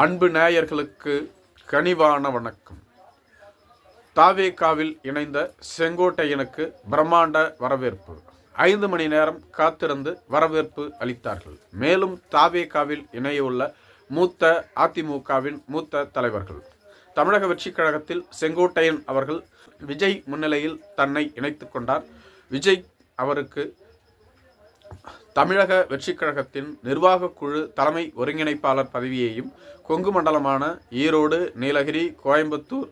அன்பு நேயர்களுக்கு கனிவான வணக்கம். தாவேகாவில் இணைந்த செங்கோட்டையனுக்கு பிரம்மாண்ட வரவேற்பு. ஐந்து மணி நேரம் காத்திருந்து வரவேற்பு அளித்தார்கள். மேலும் தாவேகாவில் இணையவுள்ள மூத்த அதிமுகவின் மூத்த தலைவர்கள். தமிழக வெற்றிக் கழகத்தில் செங்கோட்டையன் அவர்கள் விஜய் முன்னிலையில் தன்னை இணைத்து கொண்டார். விஜய் அவருக்கு தமிழக வெற்றிக் கழகத்தின் நிர்வாகக் குழு தலைமை ஒருங்கிணைப்பாளர் பதவியையும் கொங்கு மண்டலமான ஈரோடு நீலகிரி கோயம்புத்தூர்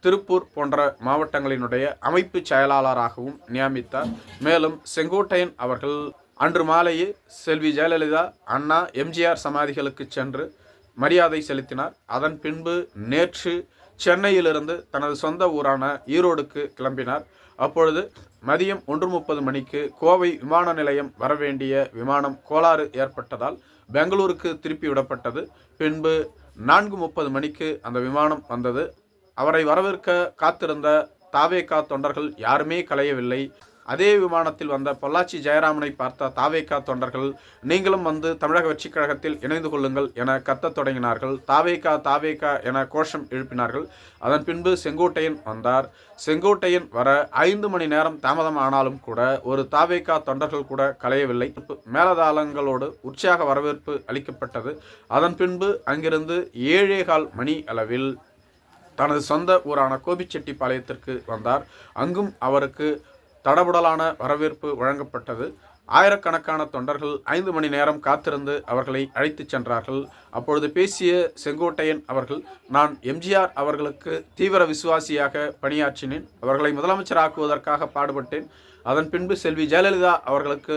திருப்பூர் போன்ற மாவட்டங்களினுடைய அமைப்பு செயலாளராகவும் நியமித்தார். மேலும் செங்கோட்டையன் அவர்கள் அன்று மாலையே செல்வி ஜெயலலிதா அண்ணா எம்ஜிஆர் சமாதிகளுக்கு சென்று மரியாதை செலுத்தினார். அதன் பின்பு நேற்று சென்னையிலிருந்து தனது சொந்த ஊரான ஈரோடுக்கு கிளம்பினார். அப்பொழுது மதியம் ஒன்று முப்பது மணிக்கு கோவை விமான நிலையம் வரவேண்டிய விமானம் கோளாறு ஏற்பட்டதால் பெங்களூருக்கு திருப்பி விடப்பட்டது. பின்பு நான்கு முப்பது மணிக்கு அந்த விமானம் வந்தது. அவரை வரவேற்க காத்திருந்த தாவேகா தொண்டர்கள் யாருமே கலையவில்லை அதே விமானத்தில் வந்த பொள்ளாச்சி ஜெயராமனை பார்த்த தாவேகா தொண்டர்கள் நீங்களும் வந்து தமிழக வெற்றிக் கழகத்தில் இணைந்து கொள்ளுங்கள் என கத்தத் தொடங்கினார்கள். தாவேகா தாவேகா என கோஷம் எழுப்பினார்கள். அதன் பின்பு செங்கோட்டையன் வந்தார். செங்கோட்டையன் வர ஐந்து மணி நேரம் தாமதம் ஆனாலும் கூட ஒரு தாவேகா தொண்டர்கள் கூட கலையவில்லை. மேலதாளங்களோடு உற்சாக வரவேற்பு அளிக்கப்பட்டது. அதன் பின்பு அங்கிருந்து ஏழேகால் மணி அளவில் தனது சொந்த ஊரான கோபிச்செட்டிப்பாளையத்திற்கு வந்தார். அங்கும் அவருக்கு தடபுடலான வரவேற்பு வழங்கப்பட்டது. ஆயிரக்கணக்கான தொண்டர்கள் ஐந்து மணி நேரம் காத்திருந்து அவர்களை அழைத்துச் சென்றார்கள். அப்பொழுது பேசிய செங்கோட்டையன் அவர்கள் நான் எம்ஜிஆர் அவர்களுக்கு தீவிர விசுவாசியாக பணியாற்றினேன். அவர்களை முதலமைச்சராக்குவதற்காக பாடுபட்டேன். அதன் பின்பு செல்வி ஜெயலலிதா அவர்களுக்கு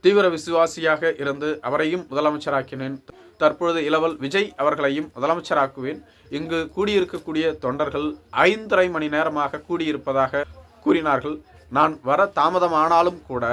தீவிர விசுவாசியாக இருந்து அவரையும் முதலமைச்சராக்கினேன். தற்பொழுது இளவல் விஜய் அவர்களையும் முதலமைச்சராக்குவேன். இங்கு கூடியிருக்கக்கூடிய தொண்டர்கள் ஐந்தரை மணி நேரமாக கூடியிருப்பதாக கூறினார்கள். நான் வர தாமதமானாலும் கூட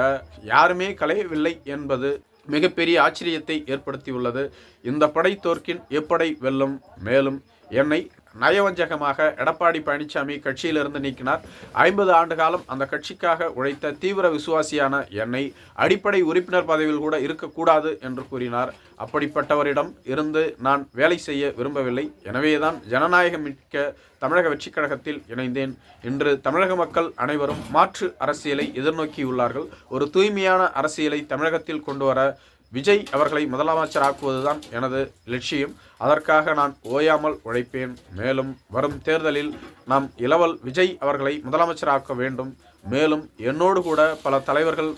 யாருமே கலையவில்லை என்பது மிகப்பெரிய ஆச்சரியத்தை ஏற்படுத்தியுள்ளது. இந்த படை தோற்கின் எப்படை வெல்லும் மேலும் என்னை நயவஞ்சகமாக எடப்பாடி பழனிசாமி கட்சியிலிருந்து நீக்கினார். ஐம்பது ஆண்டு காலம் அந்த கட்சிக்காக உழைத்த தீவிர விசுவாசியான என்னை அடிப்படை உறுப்பினர் பதவியில் கூட இருக்கக்கூடாது என்று கூறினார். அப்படிப்பட்டவரிடம் இருந்து நான் வேலை செய்ய விரும்பவில்லை. எனவேதான் ஜனநாயகம் மிக்க தமிழக வெற்றிக் கழகத்தில் இணைந்தேன். இன்று தமிழக மக்கள் அனைவரும் மாற்று அரசியலை எதிர்நோக்கியுள்ளார்கள். ஒரு தூய்மையான அரசியலை தமிழகத்தில் கொண்டு வர விஜய் அவர்களை முதலமைச்சராக்குவதுதான் எனது லட்சியம். அதற்காக நான் ஓயாமல் உழைப்பேன். மேலும் வரும் தேர்தலில் நாம் இளவல் விஜய் அவர்களை முதலமைச்சராக்க வேண்டும். மேலும் என்னோடு கூட பல தலைவர்கள்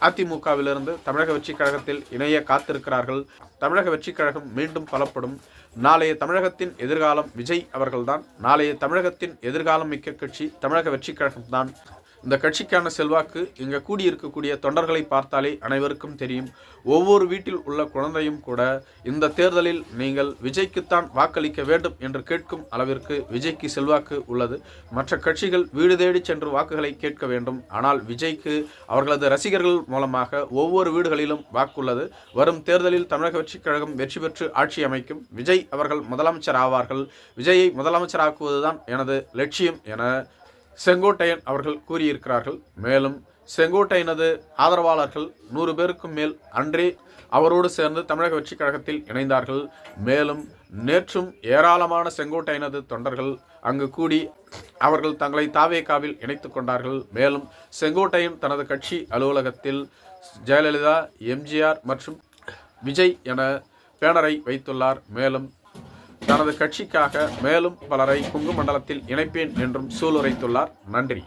அதிமுகவிலிருந்து தமிழக வெற்றிக் கழகத்தில் இணைய காத்திருக்கிறார்கள். தமிழக வெற்றிக் கழகம் மீண்டும் பலப்படும். நாளைய தமிழகத்தின் எதிர்காலம் விஜய் அவர்கள்தான். நாளைய தமிழகத்தின் எதிர்காலம் மிக்க கட்சி தமிழக வெற்றிக் கழகம்தான். இந்த கட்சிக்கான செல்வாக்கு இங்கே கூடியிருக்கக்கூடிய தொண்டர்களை பார்த்தாலே அனைவருக்கும் தெரியும். ஒவ்வொரு வீட்டில் உள்ள குழந்தையும் கூட இந்த தேர்தலில் நீங்கள் விஜய்க்குத்தான் வாக்களிக்க வேண்டும் என்று கேட்கும் அளவிற்கு விஜய்க்கு செல்வாக்கு உள்ளது. மற்ற கட்சிகள் வீடு தேடி சென்று வாக்குகளை கேட்க வேண்டும். ஆனால் விஜய்க்கு அவர்களது ரசிகர்கள் மூலமாக ஒவ்வொரு வீடுகளிலும் வாக்குள்ளது. வரும் தேர்தலில் தமிழக வெற்றிக் கழகம் வெற்றி பெற்று ஆட்சி அமைக்கும் விஜய் அவர்கள் முதலமைச்சர் ஆவார்கள். விஜயை முதலமைச்சராக்குவதுதான் எனது லட்சியம் என செங்கோட்டையன் அவர்கள் கூறியிருக்கிறார்கள். மேலும் செங்கோட்டையனது ஆதரவாளர்கள் நூறு பேருக்கும் மேல் அன்றே அவரோடு சேர்ந்து தமிழக வெற்றிக் கழகத்தில் இணைந்தார்கள். மேலும் நேற்றும் ஏராளமான செங்கோட்டையனது தொண்டர்கள் அங்கு கூடி அவர்கள் தங்களை தாவேக்காவில் இணைத்து கொண்டார்கள். மேலும் செங்கோட்டையன் தனது கட்சி அலுவலகத்தில் ஜெயலலிதா எம்ஜிஆர் மற்றும் விஜய் என பேனரை வைத்துள்ளார். மேலும் தனது கட்சிக்காக மேலும் பலரை குங்கு மண்டலத்தில் இணைப்பேன் என்றும் சூளுரைத்துள்ளார். நன்றி.